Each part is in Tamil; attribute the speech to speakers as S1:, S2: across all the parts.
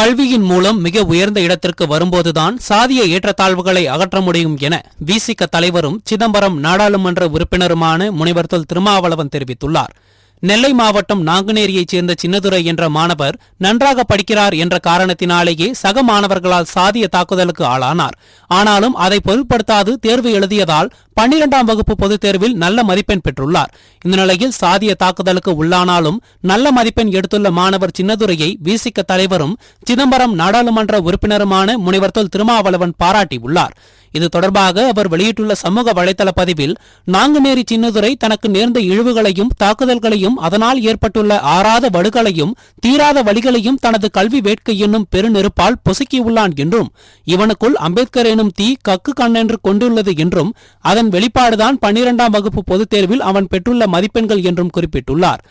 S1: கல்வியின் மூலம் மிக உயர்ந்த இடத்திற்கு வரும்போதுதான் சாதிய ஏற்றத்தாழ்வுகளை அகற்ற முடியும் என விசிக தலைவரும் சிதம்பரம் நாடாளுமன்ற உறுப்பினருமான முனைவர் தொல் திருமாவளவன் தெரிவித்துள்ளார். நெல்லை மாவட்டம் நாங்குநேரியைச் சேர்ந்த சின்னதுரை என்ற மாணவர் நன்றாக படிக்கிறார் என்ற காரணத்தினாலேயே சக மாணவர்களால் சாதிய தாக்குதலுக்கு ஆளானார். ஆனாலும் அதை பொருட்படுத்தாது தேர்வு எழுதியதால் பன்னிரெண்டாம் வகுப்பு பொதுத் தேர்வில் நல்ல மதிப்பெண் பெற்றுள்ளார். இந்த நிலையில் சாதிய தாக்குதலுக்கு உள்ளானாலும் நல்ல மதிப்பெண் எடுத்துள்ள மாணவர் சின்னதுரையை விசிக தலைவரும் சிதம்பரம் நாடாளுமன்ற உறுப்பினருமான முனைவர் தொல் திருமாவளவன் பாராட்டியுள்ளார். இது தொடர்பாக அவர் வெளியிட்டுள்ள சமூக வலைதள பதிவில் நாங்குநேரி சின்னதுரை தனக்கு நேர்ந்த இழிவுகளையும் தாக்குதல்களையும் அதனால் ஏற்பட்டுள்ள ஆறாத வடுகளையும் தீராத வழிகளையும் தனது கல்வி வேட்கை என்னும் பெருநெருப்பால் பொசுக்கியுள்ளான் என்றும் இவனுக்குள் அம்பேத்கர் எனும் தீ கக்கு கண்ணென்று கொண்டுள்ளது என்றும் அதன் வெளிப்பாடுதான் பன்னிரெண்டாம் வகுப்பு பொதுத் தேர்வில் அவன் பெற்றுள்ள மதிப்பெண்கள் என்றும் குறிப்பிட்டுள்ளார்.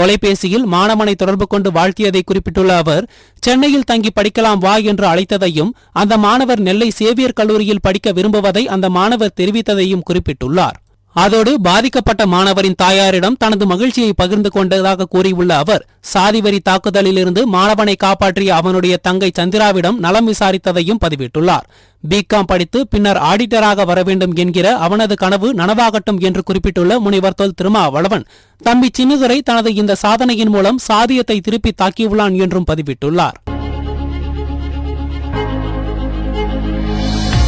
S1: தொலைபேசியில் மாணவனை தொடர்பு கொண்டு வாழ்த்தியதை குறிப்பிட்டுள்ள அவர் சென்னையில் தங்கி படிக்கலாம் வா என்று அழைத்ததையும் அந்த மாணவர் நெல்லை சேவியர் கல்லூரியில் படிக்க விரும்புவதை அந்த மாணவர் தெரிவித்ததையும் குறிப்பிட்டுள்ளார். அதோடு பாதிக்கப்பட்ட மாணவரின் தாயாரிடம் தனது மகிழ்ச்சியை பகிர்ந்து கொண்டதாக கூறியுள்ள அவர் சாதிவரி தாக்குதலிலிருந்து மாணவனை காப்பாற்றிய அவனுடைய தங்கை சந்திராவிடம் நலம் விசாரித்ததையும் பதிவிட்டுள்ளார். பிகாம் படித்து பின்னர் ஆடிட்டராக வர வேண்டும் என்கிற அவனது கனவு நனவாகட்டும் என்று குறிப்பிட்டுள்ள முனைவர் தொல் திருமாவளவன் தம்பி சின்னதுரை தனது இந்த சாதனையின் மூலம் சாதியத்தை திருப்பி தாக்கியுள்ளான் என்றும் பதிவிட்டுள்ளார்.